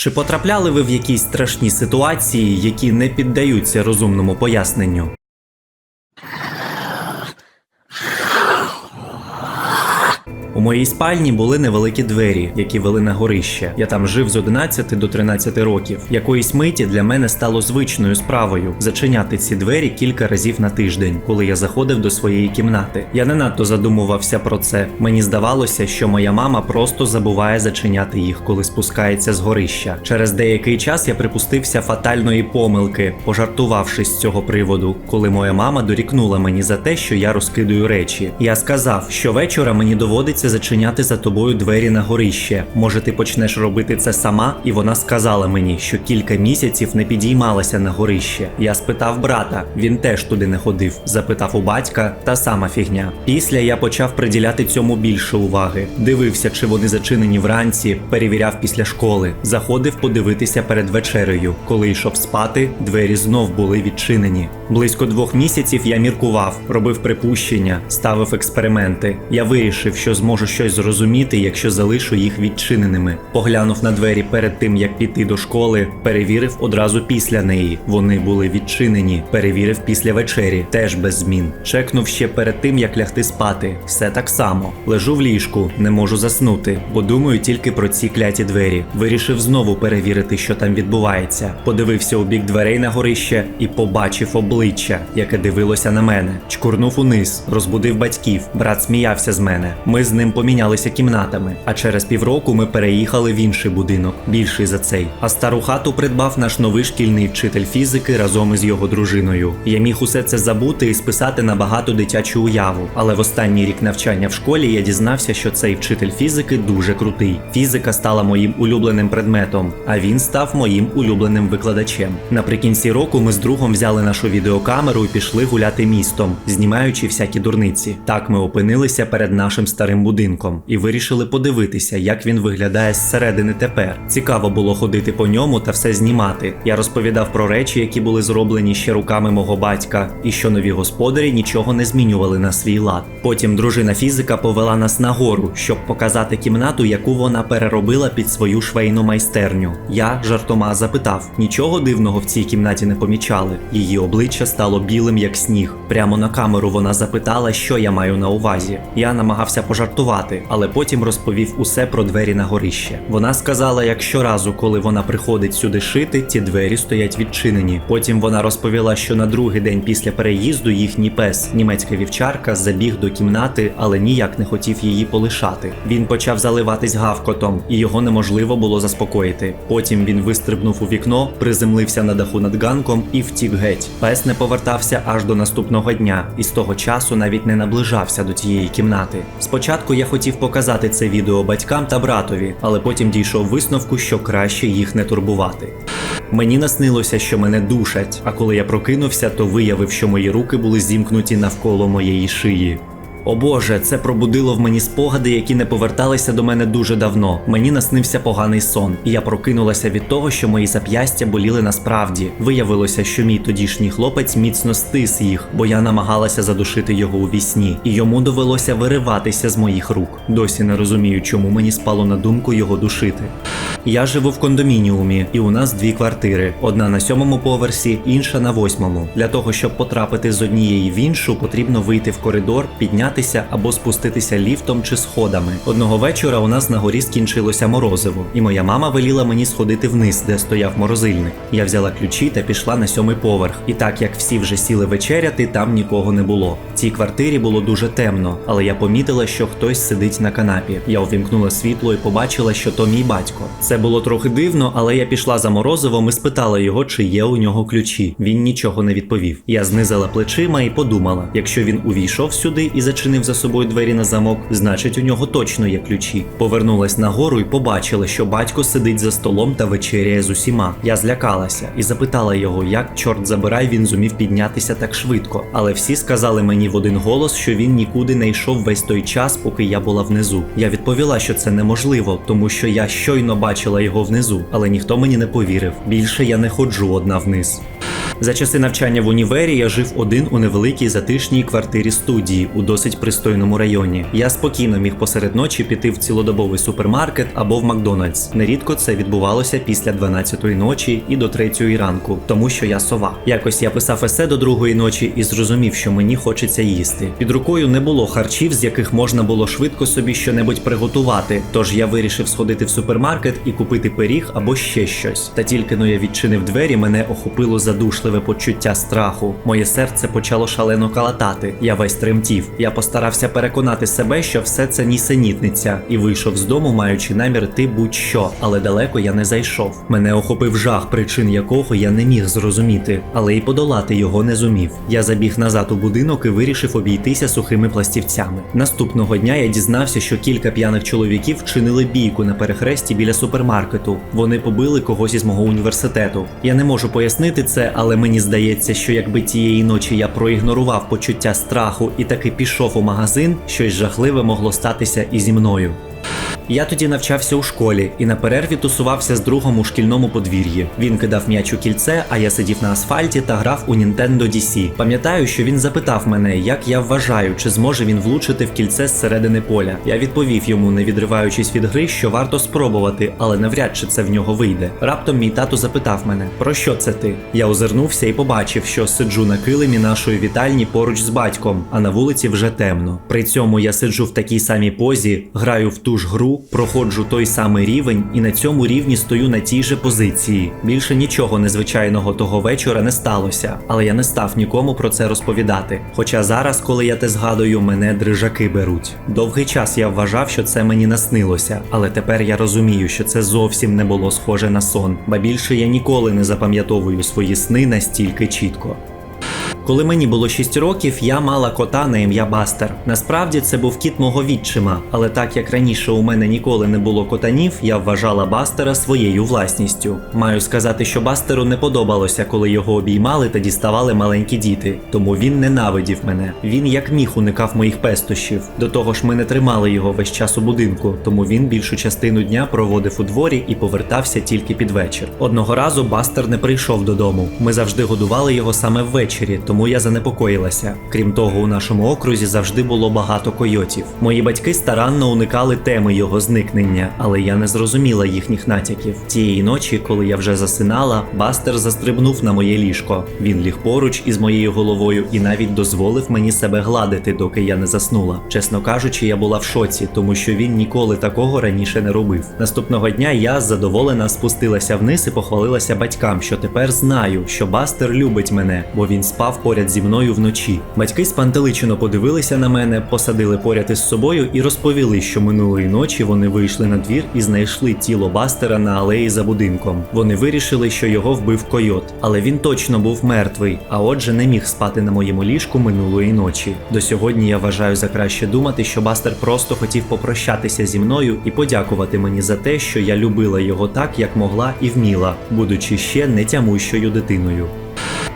Чи потрапляли ви в якісь страшні ситуації, які не піддаються розумному поясненню? У моїй спальні були невеликі двері, які вели на горище. Я там жив з 11 до 13 років. Якоїсь миті для мене стало звичною справою зачиняти ці двері кілька разів на тиждень, коли я заходив до своєї кімнати. Я не надто задумувався про це. Мені здавалося, що моя мама просто забуває зачиняти їх, коли спускається з горища. Через деякий час я припустився фатальної помилки, пожартувавши з цього приводу, коли моя мама дорікнула мені за те, що я розкидую речі. Я сказав, що вечора мені доводиться зачиняти за тобою двері на горище. Може, ти почнеш робити це сама? І вона сказала мені, що кілька місяців не підіймалася на горище. Я спитав брата, він теж туди не ходив. Запитав у батька, та сама фігня. Після я почав приділяти цьому більше уваги. Дивився, чи вони зачинені вранці, перевіряв після школи, заходив подивитися перед вечерею. Коли йшов спати, двері знов були відчинені. Близько двох місяців я міркував, робив припущення, ставив експерименти. Я вирішив, що зможу щось зрозуміти, якщо залишу їх відчиненими. Поглянув на двері перед тим, як піти до школи, перевірив одразу після неї. Вони були відчинені. Перевірив після вечері, теж без змін. Чекнув ще перед тим, як лягти спати. Все так само. Лежу в ліжку, не можу заснути, бо думаю тільки про ці кляті двері. Вирішив знову перевірити, що там відбувається. Подивився у бік дверей на горище і побачив обличчя, яке дивилося на мене. Чкурнув униз, розбудив батьків. Брат сміявся з мене. Ми з ним помінялися кімнатами. А через півроку ми переїхали в інший будинок, більший за цей. А стару хату придбав наш новий шкільний вчитель фізики разом із його дружиною. Я міг усе це забути і списати на багату дитячу уяву. Але в останній рік навчання в школі я дізнався, що цей вчитель фізики дуже крутий. Фізика стала моїм улюбленим предметом, а він став моїм улюбленим викладачем. Наприкінці року ми з другом взяли нашу відеокамеру і пішли гуляти містом, знімаючи всякі дурниці. Так ми опинилися перед нашим старим будинком і вирішили подивитися, як він виглядає зсередини тепер. Цікаво було ходити по ньому та все знімати. Я розповідав про речі, які були зроблені ще руками мого батька, і що нові господарі нічого не змінювали на свій лад. Потім дружина фізика повела нас нагору, щоб показати кімнату, яку вона переробила під свою швейну майстерню. Я жартома запитав: нічого дивного в цій кімнаті не помічали. Її обличчя стало білим, як сніг. Прямо на камеру вона запитала, що я маю на увазі. Я намагався пожартувати, але потім розповів усе про двері на горище. Вона сказала, як щоразу, коли вона приходить сюди шити, ті двері стоять відчинені. Потім вона розповіла, що на другий день після переїзду їхній пес, німецька вівчарка, забіг до кімнати, але ніяк не хотів її полишати. Він почав заливатись гавкотом, і його неможливо було заспокоїти. Потім він вистрибнув у вікно, приземлився на даху над ганком і втік геть. Пес не повертався аж до наступного дня, і з того часу навіть не наближався до тієї кімнати. Спочатку я хотів показати це відео батькам та братові, але потім дійшов висновку, що краще їх не турбувати. Мені наснилося, що мене душать, а коли я прокинувся, то виявив, що мої руки були зімкнуті навколо моєї шиї. О Боже, це пробудило в мені спогади, які не поверталися до мене дуже давно. Мені наснився поганий сон, і я прокинулася від того, що мої зап'ястя боліли насправді. Виявилося, що мій тодішній хлопець міцно стис їх, бо я намагалася задушити його у вісні, і йому довелося вириватися з моїх рук. Досі не розумію, чому мені спало на думку його душити. Я живу в кондомініумі, і у нас дві квартири: одна на сьомому поверсі, інша на восьмому. Для того, щоб потрапити з однієї в іншу, потрібно вийти в коридор, піднятися або спуститися ліфтом чи сходами. Одного вечора у нас на горі скінчилося морозиво, і моя мама веліла мені сходити вниз, де стояв морозильник. Я взяла ключі та пішла на сьомий поверх. І так як всі вже сіли вечеряти, там нікого не було. В цій квартирі було дуже темно, але я помітила, що хтось сидить на канапі. Я увімкнула світло і побачила, що то мій батько. Це було трохи дивно, але я пішла за морозивом і спитала його, чи є у нього ключі. Він нічого не відповів. Я знизила плечима і подумала: якщо він увійшов сюди і зачинив за собою двері на замок, значить у нього точно є ключі. Повернулась нагору і побачила, що батько сидить за столом та вечеряє з усіма. Я злякалася і запитала його, як чорт забирай він зумів піднятися так швидко. Але всі сказали мені в один голос, що він нікуди не йшов весь той час, поки я була внизу. Я відповіла, що це неможливо, тому що я щойно бачила його внизу, але ніхто мені не повірив. Більше я не ходжу одна вниз. За часи навчання в універі я жив один у невеликій затишній квартирі студії у досить пристойному районі. Я спокійно міг посеред ночі піти в цілодобовий супермаркет або в Макдональдс. Нерідко це відбувалося після 12-ї ночі і до 3-ї ранку, тому що я сова. Якось я писав есе до другої ночі і зрозумів, що мені хочеться їсти. Під рукою не було харчів, з яких можна було швидко собі щонебудь приготувати. Тож я вирішив сходити в супермаркет і купити пиріг або ще щось. Та тільки но я відчинив двері, мене охопило задушливе почуття страху. Моє серце почало шалено калатати. Я весь тремтів. Я постарався переконати себе, що все це нісенітниця, і вийшов з дому, маючи намір ти будь-що, але далеко я не зайшов. Мене охопив жах, причин якого я не міг зрозуміти, але й подолати його не зумів. Я забіг назад у будинок і вирішив обійтися сухими пластівцями. Наступного дня я дізнався, що кілька п'яних чоловіків вчинили бійку на перехресті біля супермаркету. Вони побили когось із мого університету. Я не можу пояснити це, але мені здається, що якби тієї ночі я проігнорував почуття страху і таки пішов у магазин, щось жахливе могло статися і зі мною. Я тоді навчався у школі і на перерві тусувався з другом у шкільному подвір'ї. Він кидав м'яч у кільце, а я сидів на асфальті та грав у Nintendo DC. Пам'ятаю, що він запитав мене, як я вважаю, чи зможе він влучити в кільце з середини поля. Я відповів йому, не відриваючись від гри, що варто спробувати, але навряд чи це в нього вийде. Раптом мій тато запитав мене, про що це ти? Я озирнувся і побачив, що сиджу на килимі нашої вітальні поруч з батьком, а на вулиці вже темно. При цьому я сиджу в такій самій позі, граю в ту ж гру, проходжу той самий рівень і на цьому рівні стою на тій же позиції. Більше нічого незвичайного того вечора не сталося, але я не став нікому про це розповідати. Хоча зараз, коли я те згадую, мене дрижаки беруть. Довгий час я вважав, що це мені наснилося, але тепер я розумію, що це зовсім не було схоже на сон, ба більше я ніколи не запам'ятовую свої сни настільки чітко. Коли мені було 6 років, я мала кота на ім'я Бастер. Насправді це був кіт мого відчима, але так як раніше у мене ніколи не було котанів, я вважала Бастера своєю власністю. Маю сказати, що Бастеру не подобалося, коли його обіймали та діставали маленькі діти, тому він ненавидів мене. Він як міг уникав моїх пестощів. До того ж, ми не тримали його весь час у будинку, тому він більшу частину дня проводив у дворі і повертався тільки під вечір. Одного разу Бастер не прийшов додому. Ми завжди годували його саме ввечері, тому я занепокоїлася. Крім того, у нашому окрузі завжди було багато койотів. Мої батьки старанно уникали теми його зникнення, але я не зрозуміла їхніх натяків. Тієї ночі, коли я вже засинала, Бастер застрибнув на моє ліжко. Він ліг поруч із моєю головою і навіть дозволив мені себе гладити, доки я не заснула. Чесно кажучи, я була в шоці, тому що він ніколи такого раніше не робив. Наступного дня я задоволена спустилася вниз і похвалилася батькам, що тепер знаю, що Бастер любить мене, бо він спав поряд зі мною вночі. Батьки спантеличено подивилися на мене, посадили поряд із собою і розповіли, що минулої ночі вони вийшли на двір і знайшли тіло Бастера на алеї за будинком. Вони вирішили, що його вбив койот, але він точно був мертвий, а отже, не міг спати на моєму ліжку минулої ночі. До сьогодні я вважаю за краще думати, що Бастер просто хотів попрощатися зі мною і подякувати мені за те, що я любила його так, як могла і вміла, будучи ще не тямущою дитиною.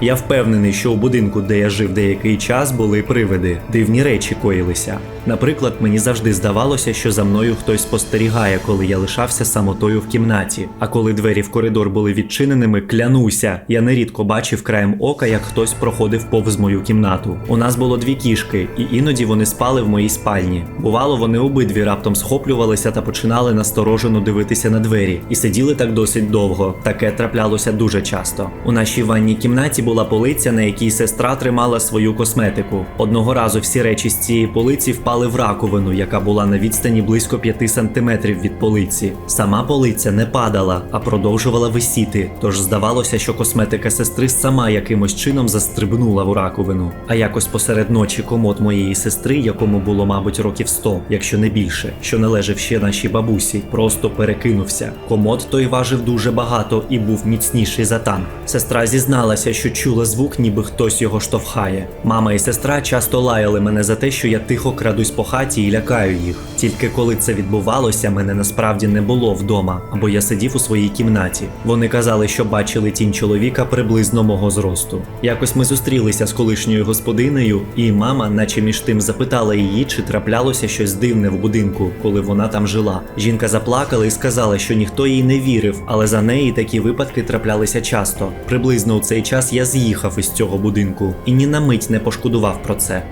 Я впевнений, що у будинку, де я жив деякий час, були привиди, дивні речі коїлися. Наприклад, мені завжди здавалося, що за мною хтось спостерігає, коли я лишався самотою в кімнаті. А коли двері в коридор були відчиненими, клянуся, я нерідко бачив краєм ока, як хтось проходив повз мою кімнату. У нас було дві кішки, і іноді вони спали в моїй спальні. Бувало, вони обидві раптом схоплювалися та починали насторожено дивитися на двері, і сиділи так досить довго. Таке траплялося дуже часто. У нашій ванній кімнаті була полиця, на якій сестра тримала свою косметику. Одного разу всі речі з цієї полиці впали в раковину, яка була на відстані близько 5 сантиметрів від полиці. Сама полиця не падала, а продовжувала висіти. Тож здавалося, що косметика сестри сама якимось чином застрибнула в раковину. А якось посеред ночі комод моєї сестри, якому було, мабуть, років 100, якщо не більше, що належав ще нашій бабусі, просто перекинувся. Комод той важив дуже багато і був міцніший за танк. Сестра зізналася, що чула звук, ніби хтось його штовхає. Мама і сестра часто лаяли мене за те, що я тихо краду крадусь по хаті і лякаю їх. Тільки коли це відбувалося, мене насправді не було вдома, або я сидів у своїй кімнаті. Вони казали, що бачили тінь чоловіка приблизно мого зросту. Якось ми зустрілися з колишньою господинею, і мама, наче між тим, запитала її, чи траплялося щось дивне в будинку, коли вона там жила. Жінка заплакала і сказала, що ніхто їй не вірив, але за неї такі випадки траплялися часто. Приблизно у цей час я з'їхав із цього будинку і ні на мить не пошкодував про це.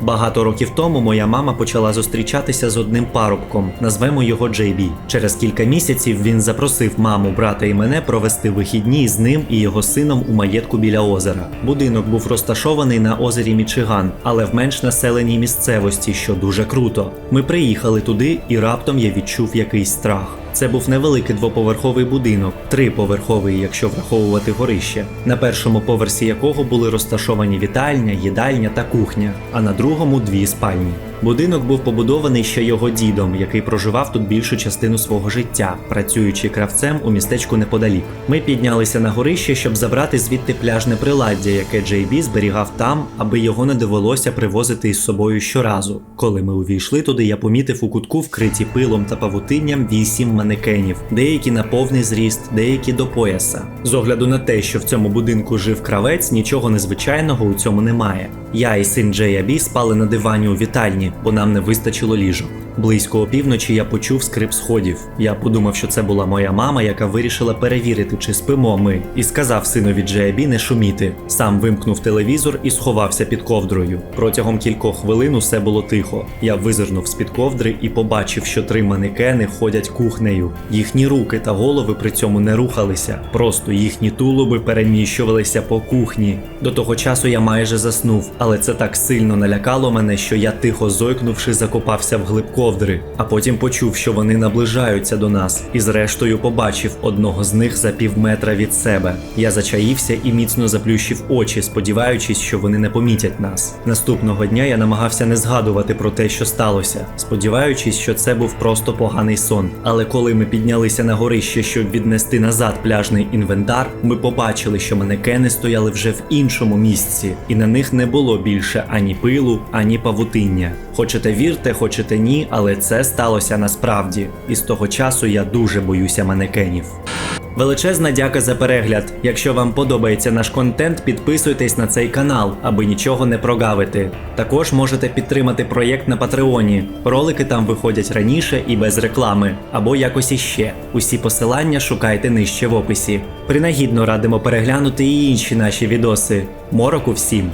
Багато років тому моя мама почала зустрічатися з одним парубком, назвемо його Джей Бі. Через кілька місяців він запросив маму, брата і мене провести вихідні з ним і його сином у маєтку біля озера. Будинок був розташований на озері Мічиган, але в менш населеній місцевості, що дуже круто. Ми приїхали туди, і раптом я відчув якийсь страх. Це був невеликий двоповерховий будинок, триповерховий, якщо враховувати горище, на першому поверсі якого були розташовані вітальня, їдальня та кухня, а на другому дві спальні. Будинок був побудований ще його дідом, який проживав тут більшу частину свого життя, працюючи кравцем у містечку неподалік. Ми піднялися на горище, щоб забрати звідти пляжне приладдя, яке Джей Бі зберігав там, аби його не довелося привозити із собою щоразу. Коли ми увійшли туди, я помітив у кутку вкриті пилом та павутинням вісім манекенів, деякі на повний зріст, деякі до пояса. З огляду на те, що в цьому будинку жив кравець, нічого незвичайного у цьому немає. Я і син Джея Бі спали на дивані у вітальні, бо нам не вистачило ліжок. Близько опівночі я почув скрип сходів. Я подумав, що це була моя мама, яка вирішила перевірити, чи спимо ми, і сказав синові Джеябі не шуміти. Сам вимкнув телевізор і сховався під ковдрою. Протягом кількох хвилин усе було тихо. Я визирнув з під ковдри і побачив, що три манекени ходять кухнею. Їхні руки та голови при цьому не рухалися, просто їхні тулуби переміщувалися по кухні. До того часу я майже заснув, але це так сильно налякало мене, що я тихо зойкнувши, закопався в глиб ковдри, а потім почув, що вони наближаються до нас, і зрештою побачив одного з них за пів метра від себе. Я зачаївся і міцно заплющив очі, сподіваючись, що вони не помітять нас. Наступного дня я намагався не згадувати про те, що сталося, сподіваючись, що це був просто поганий сон. Але коли ми піднялися на горище, щоб віднести назад пляжний інвентар, ми побачили, що манекени стояли вже в іншому місці, і на них не було більше ані пилу, ані павутиння. Хочете вірте, хочете ні, але це сталося насправді. І з того часу я дуже боюся манекенів. Величезна дяка за перегляд. Якщо вам подобається наш контент, підписуйтесь на цей канал, аби нічого не прогавити. Також можете підтримати проєкт на Патреоні. Ролики там виходять раніше і без реклами, або якось іще. Усі посилання шукайте нижче в описі. Принагідно радимо переглянути і інші наші відоси. Мороку всім!